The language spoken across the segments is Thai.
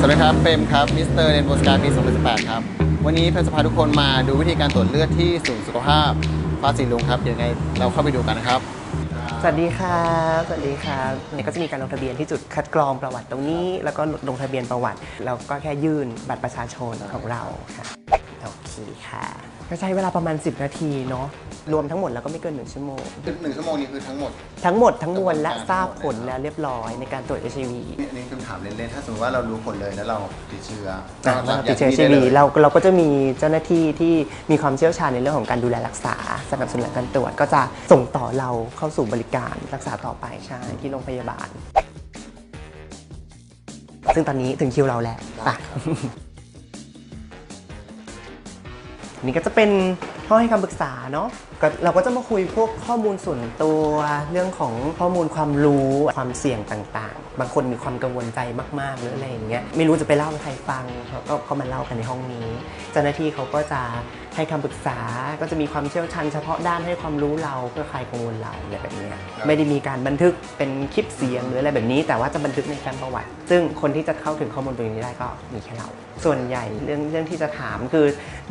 สวัสดีครับเปมครับมิสเตอร์เรนโบสกาปี2018 ครับ วันนี้เพื่อนจะพาทุกคนมาดูวิธีการตรวจเลือดที่ศูนย์สุขภาพฟ้าสีลุงครับยังไงเราเข้าไปดูกันนะครับ สวัสดีครับ สวัสดีครับเนี่ยก็จะมีการลงทะเบียนที่จุดคัดกรองประวัติตรงนี้ แล้วก็ลงทะเบียนประวัติ แล้วก็แค่ยื่นบัตรประชาชนของเราค่ะ โอเคค่ะก็ใช้เวลาประมาณ 10 นาทีเนาะรวมทั้งหมดแล้วก็ไม่เกิน 1 ชั่วโมง หนึ่งชั่วโมงนี้คือทั้งหมด ทั้งหมดทั้งมวลและทราบผลแล้วเรียบร้อยในการตรวจ HIV นี่นี่คือถามเล่นๆ ถ้าสมมติว่าเรารู้ผลเลยแล้วเราติดเชื้ออะว่าเราติดเชื้อ HIV เราเราก็จะมีเจ้าหน้าที่ที่มีความเชี่ยวชาญในเรื่องของการดูแลรักษาสนับสนุนการตรวจก็จะส่งต่อเราเข้าสู่บริการรักษาต่อไปใช่ที่โรงพยาบาล ซึ่งตอนนี้ถึงคิวเราแล้วไป นี่ก็จะเป็นห้องให้คำปรึกษาเนาะก็เราก็จะมาคุยพวกข้อมูลส่วนตัวเรื่องของข้อมูลความรู้ความเสี่ยงต่างๆ บางคนมีความกังวลใจมากๆหรืออะไรอย่างเงี้ยไม่รู้จะไปเล่าให้ใครฟังเขาก็เขามาเล่ากันในห้องนี้ เจ้าหน้าที่เขาก็จะให้คำปรึกษาก็จะมีความเชี่ยวชาญเฉพาะด้านให้ความรู้เราเพื่อคลายกังวลเราอะไรแบบเนี้ยไม่ได้มีการบันทึกเป็นคลิปเสียงหรืออะไรแบบนี้ แต่ว่าจะบันทึกในแฟ้มประวัติ ซึ่งคนที่จะเข้าถึงข้อมูลตรงนี้ได้ก็มีแค่เรา ส่วนใหญ่เรื่องเรื่องที่จะถามคือ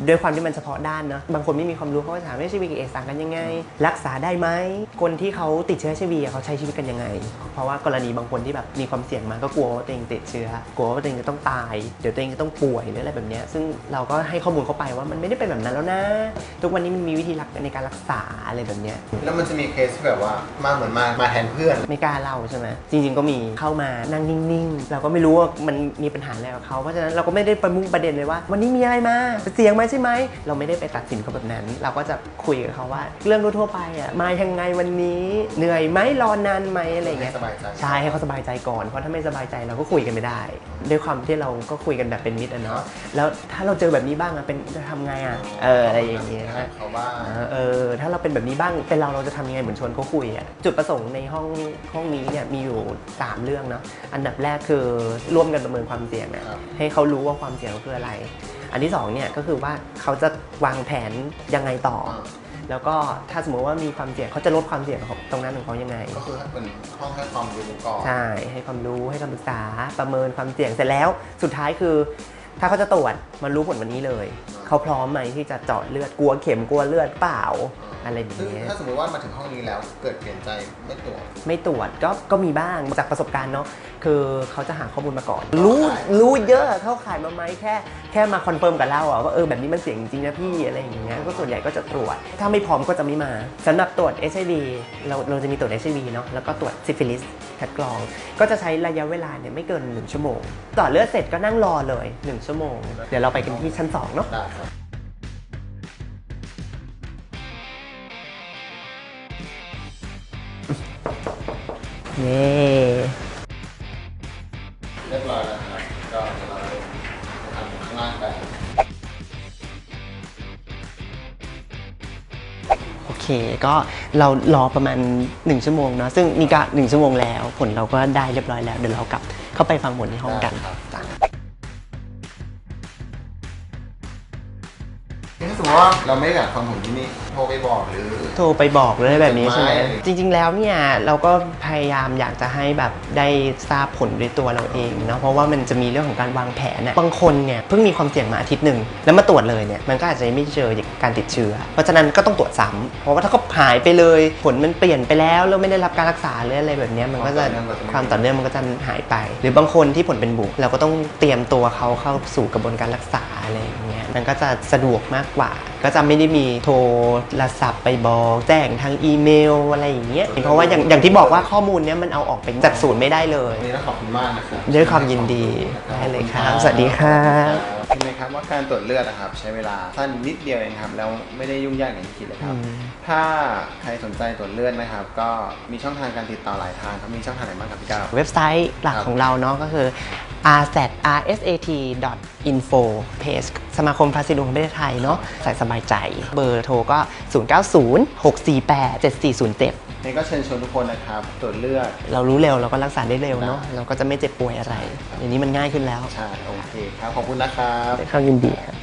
ด้วยความที่มันเฉพาะด้านเนาะบางคนไม่มีความรู้เขาก็ถามว่าชีวิตกับเอสต่างกันยังไง รักษาได้ไหมคนที่เขาติดเชื้อชีวีเขาใช้ชีวิตกันยังไง เพราะว่ากรณีบางคนที่แบบมีความเสี่ยงมาก็กลัวว่าตัวเองติดเชื้อกลัวว่าตัวเองจะต้องตายเดี๋ยวตัวเองจะต้องป่วยหรืออะไรแบบเนี้ยซึ่งเราก็ให้ข้อมูลเขาไปว่ามันไม่ได้เป็นแบบนั้นแล้วนะ ทุกวันนี้มันมีวิธีรักในการรักษาอะไรแบบเนี้ยแล้วมันจะมีเคสที่แบบว่ามาเหมือนมามาแทนเพื่อนไม่กล้าเล่าใช่ไหมจริง ๆ ก็มีเข้ามานั่งนิ่งๆเราก็ไม่รู้ว่ามันมีปัญหาอะไรกับเขาเพราะฉะนั้นเราก็ไม่ได้ประมุ่งประเด็นเลยว่า วันนี้มีอะไรมาเสียงมาใช่ไหมเราไม่ได้ไปตัดสินเขาแบบนั้น เราก็จะคุยกับเขาว่า เรื่องทั่วๆไปอะมายังไงวันนี้เหนื่อยไหมรอนานไหมอะไรอย่างเงี้ยให้สบายใจใช่ให้เขาสบายใจก่อนเพราะถ้าไม่สบายใจเราก็คุยกันไม่ได้ด้วยความที่เราก็คุยกันแบบเป็นมิตรอะเนาะแล้วถ้าเราเจอแบบนี้บ้างอะเป็นจะทำไงอะเอออะไรอย่างเงี้ย เขาบ้างเออถ้าเราเป็นแบบนี้บ้างเป็นเราเราจะทำยังไงเหมือนชวนเขาคุยอะจุดประสงค์ในห้องห้องนี้เนี่ยมีอยู่ 3 เรื่องเนาะอันดับแรกคือร่วมกันประเมินความเสี่ยงนะครับให้เขารู้ว่าความเสี่ยงคืออะไร อันที่2เนี่ยก็คือว่าเขาจะวางแผนยังไงต่อ แล้วก็ถ้าสมมติว่ามีความเสี่ยงเขาจะลดความเสี่ยงของตรงนั้นของเขายังไง ก็คือเป็นห้องให้ความรู้ก่อนใช่ให้ความรู้ให้คำปรึกษาประเมินความเสี่ยงเสร็จแล้ว สุดท้ายคือ ถ้าเขาจะตรวจมันรู้ผลวันนี้เลย เขาพร้อมไหมที่จะเจาะเลือดกลัวเข็มกลัวเลือดเปล่าอะไรแบบซึ่งเนี้ยถ้าสมมติว่ามาถึงห้องนี้แล้วเกิดเปลี่ยนใจไม่ตรวจ ไม่ตรวจก็ก็มีบ้างจากประสบการณ์เนาะคือเขาจะหาข้อมูลมาก่อน รู้รู้เยอะเข้าข่ายมาไหมแค่ แค่มาคอนเฟิร์มกับเราอะว่าเออแบบนี้มันเสี่ยงจริงนะพี่อะไรอย่างเงี้ยก็ส่วนใหญ่ก็จะตรวจ ถ้าไม่พร้อมก็จะไม่มาสำหรับตรวจ HIV เราเราจะมีตรวจ HIV เนาะแล้วก็ตรวจซิฟิลิสคัดกรอง ก็จะใช้ระยะเวลาเนี่ยไม่เกิน 1 ชั่วโมง ต่อเลือดเสร็จก็นั่งรอเลย 1 ชั่วโมง เดี๋ยวเราไปกันที่ชั้น2เนาะได้ครับเย้เรียบร้อยแล้วครับก็ ล่างไป โอเค ก็เรารอประมาณ 1 ชั่วโมงเนาะซึ่งนี่ก็ 1 ชั่วโมงแล้ว ผลเราก็ได้เรียบร้อยแล้ว เดี๋ยวเรากลับเข้าไปฟังผลในห้องกัน ครับ ถ้าสมมติว่าเราไม่อยากฟังผลที่นี่โทรไปบอกหรือ โทรไปบอกหรืออะไรแบบนี้ใช่ไหมไม่ จริง ๆ แล้วเนี่ยเราก็พยายามอยากจะให้แบบได้ทราบผลด้วยตัวเราเองเนาะเพราะว่ามันจะมีเรื่องของการวางแผนน่ะบางคนเนี่ยเพิ่งมีความเสี่ยงมาอาทิตย์หนึ่งแล้วมาตรวจเลยเนี่ยมันก็อาจจะไม่เจอการติดเชื้อ เพราะฉะนั้นก็ต้องตรวจซ้ำเพราะว่าถ้าเขาหายไปเลยผลมันเปลี่ยนไปแล้วแล้วไม่ได้รับการรักษาหรืออะไรแบบเนี้ยมันก็จะความต่อเนื่องมันก็จะหายไป หรือบางคนที่ผลเป็นบวกเราก็ต้องเตรียมตัวเขาเข้าสู่กระบวนการรักษา อะไรอย่างเงี้ยมันก็จะสะดวกมากกว่า ก็จะไม่ได้มีโทรศัพท์ไปบอกแจ้งทางอีเมลอะไรอย่างเงี้ยเพราะว่าอย่างอย่างที่บอกว่าข้อมูลเนี้ยมันเอาออกไปจากศูนย์ไม่ได้เลย วันนี้ต้องขอบคุณมากนะครับด้วยความยินดีได้เลยครับสวัสดีครับเห็นไหมครับว่าการตรวจเลือดนะครับ ใช้เวลาสั้นนิดเดียวเองครับแล้วไม่ได้ยุ่งยากอย่างที่คิดเลยครับอืมถ้าใครสนใจตรวจเลือดนะครับ ก็มีช่องทางการติดต่อหลายทางครับมีช่องทางไหนบ้างครับพี่ก้าว เว็บไซต์หลักครับของเราเนาะก็คือ rsat rsat info เพจสมาคมพาสิลุงแห่งประเทศไทยเนาะใส่สบายใจ เบอร์โทรก็ 090 648 7407นี่ก็เชิญชวนทุกคนนะครับตรวจเลือด เรารู้เร็วเราก็รักษาได้เร็วเนาะได้เราก็จะไม่เจ็บป่วยอะไรอย่างนี้มันง่ายขึ้นแล้ว ใช่ โอเคครับ ขอบคุณนะครับด้วยความยินดีครับ